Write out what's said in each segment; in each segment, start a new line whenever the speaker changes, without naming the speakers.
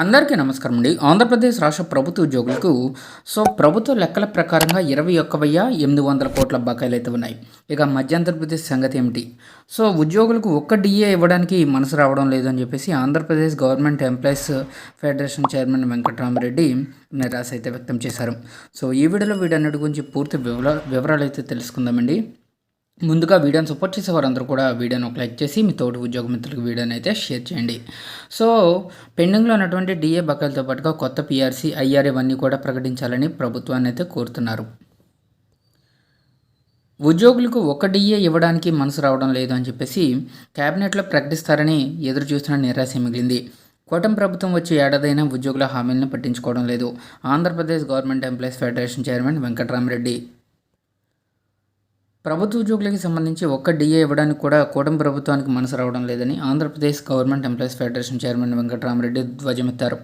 అందరికీ నమస్కారం అండి. ఆంధ్రప్రదేశ్ రాష్ట్ర ప్రభుత్వ ఉద్యోగులకు సో ప్రభుత్వ లెక్కల ప్రకారంగా ఇరవై ఒక్క వెయ్యి ఎనిమిది వందల కోట్ల బకాయిలు అయితే ఉన్నాయి. ఇక మధ్యాంధ్రప్రదేశ్ సంగతి ఏమిటి? సో ఉద్యోగులకు ఒక్క డిఏ ఇవ్వడానికి మనసు రావడం లేదని చెప్పేసి Andhra Pradesh government employees federation chairman Venkatarama Reddy నిరాశ అయితే వ్యక్తం చేశారు. సో ఈ వీడియోలో వీడన్నిటి గురించి పూర్తి వివరా వివరాలు అయితే తెలుసుకుందామండి. ముందుగా వీడియోని సపోర్ట్ చేసే వారందరూ కూడా వీడియోని ఒక లైక్ చేసి మీ తోటి ఉద్యోగ మిత్రులకు వీడియోని అయితే షేర్ చేయండి. సో పెండింగ్లో ఉన్నటువంటి డిఏ బకాయిలతో పాటుగా కొత్త పిఆర్సీ ఐఆర్ ఇవన్నీ కూడా ప్రకటించాలని ప్రభుత్వాన్ని అయితే కోరుతున్నారు. ఉద్యోగులకు ఒక డిఏ ఇవ్వడానికి మనసు రావడం లేదు అని చెప్పేసి కేబినెట్లో ప్రకటిస్తారని ఎదురు చూస్తున్న నిరాశ మిగిలింది. కూటమి ప్రభుత్వం వచ్చి ఏడాదైనా ఉద్యోగుల హామీలను పట్టించుకోవడం లేదు. Andhra Pradesh government employees federation chairman Venkatarama Reddy ప్రభుత్వ ఉద్యోగులకి సంబంధించి ఒక్క డిఏ ఇవ్వడానికి కూడా కూటమి ప్రభుత్వానికి మనసు రావడం లేదని Andhra Pradesh government employees federation chairman Venkatarama Reddy ధ్వజమెత్తారు.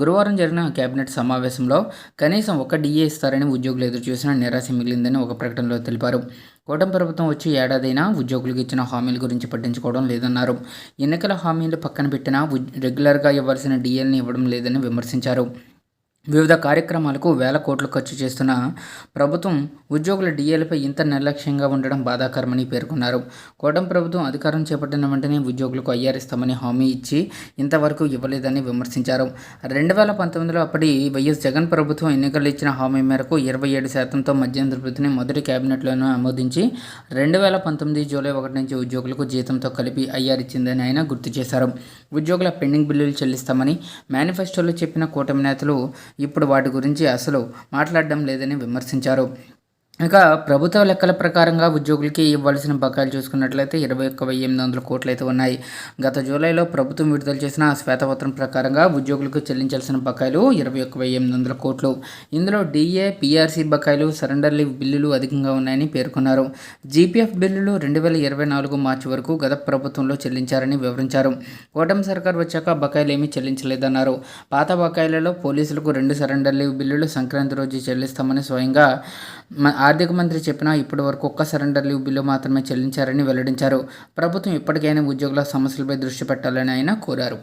గురువారం జరిగిన కేబినెట్ సమావేశంలో కనీసం ఒక్క డిఏ ఇస్తారని ఉద్యోగులు ఎదురు చూసిన నిరాశ మిగిలిందని ఒక ప్రకటనలో తెలిపారు. కూటమి ప్రభుత్వం వచ్చి ఏడాదైనా ఉద్యోగులకు ఇచ్చిన హామీల గురించి పట్టించుకోవడం లేదన్నారు. ఎన్నికల హామీలు పక్కన పెట్టినా రెగ్యులర్గా ఇవ్వాల్సిన డిఏల్ని ఇవ్వడం లేదని విమర్శించారు. వివిధ కార్యక్రమాలకు వేల కోట్లు ఖర్చు చేస్తున్న ప్రభుత్వం ఉద్యోగుల డిఏలపై ఇంత నిర్లక్ష్యంగా ఉండడం బాధాకరమని పేర్కొన్నారు. కోటం ప్రభుత్వం అధికారం చేపట్టిన వెంటనే ఉద్యోగులకు ఐఆర్ ఇస్తామని హామీ ఇచ్చి ఇంతవరకు ఇవ్వలేదని విమర్శించారు. రెండు వేల పంతొమ్మిదిలో అప్పటి వైఎస్ జగన్ ప్రభుత్వం ఎన్నికలు ఇచ్చిన హామీ మేరకు ఇరవై ఏడు శాతంతో మధ్యంతర వృత్తిని మొదటి కేబినెట్లోనూ ఆమోదించి రెండు వేల పంతొమ్మిది జూలై ఒకటి నుంచి ఉద్యోగులకు జీతంతో కలిపి ఐఆర్ ఇచ్చిందని ఆయన గుర్తు చేశారు. ఉద్యోగుల పెండింగ్ బిల్లులు చెల్లిస్తామని మేనిఫెస్టోలో చెప్పిన కూటమి నేతలు ఇప్పుడు వాటి గురించి అసలు మాట్లాడడం లేదని విమర్శించారు. ఇక ప్రభుత్వ లెక్కల ప్రకారంగా ఉద్యోగులకి ఇవ్వాల్సిన బకాయిలు చూసుకున్నట్లయితే ఇరవై ఒక్క వెయ్యి ఎనిమిది వందల కోట్లు అయితే ఉన్నాయి. గత జూలైలో ప్రభుత్వం విడుదల చేసిన శ్వేతపత్రం ప్రకారంగా ఉద్యోగులకు చెల్లించాల్సిన బకాయిలు ఇరవై ఒక్క వెయ్యి ఎనిమిది వందల కోట్లు. ఇందులో డిఏ పీఆర్సీ బకాయిలు సరెండర్ లీవ్ బిల్లులు అధికంగా ఉన్నాయని పేర్కొన్నారు. జీపీఎఫ్ బిల్లులు రెండు వేల ఇరవై నాలుగు మార్చి వరకు గత ప్రభుత్వంలో చెల్లించారని వివరించారు. కూటమి సర్కార్ వచ్చాక బకాయిలు ఏమీ చెల్లించలేదన్నారు. పాత బకాయిలలో పోలీసులకు రెండు సరెండర్ లీవ్ బిల్లులు సంక్రాంతి రోజు చెల్లిస్తామని స్వయంగా ఆర్థిక మంత్రి చెప్పినా ఇప్పటి వరకు ఒక్క సరెండర్ లీవ్ బిల్లు మాత్రమే చెల్లించారని వెల్లడించారు. ప్రభుత్వం ఇప్పటికైనా ఉద్యోగుల సమస్యలపై దృష్టి పెట్టాలని ఆయన కోరారు.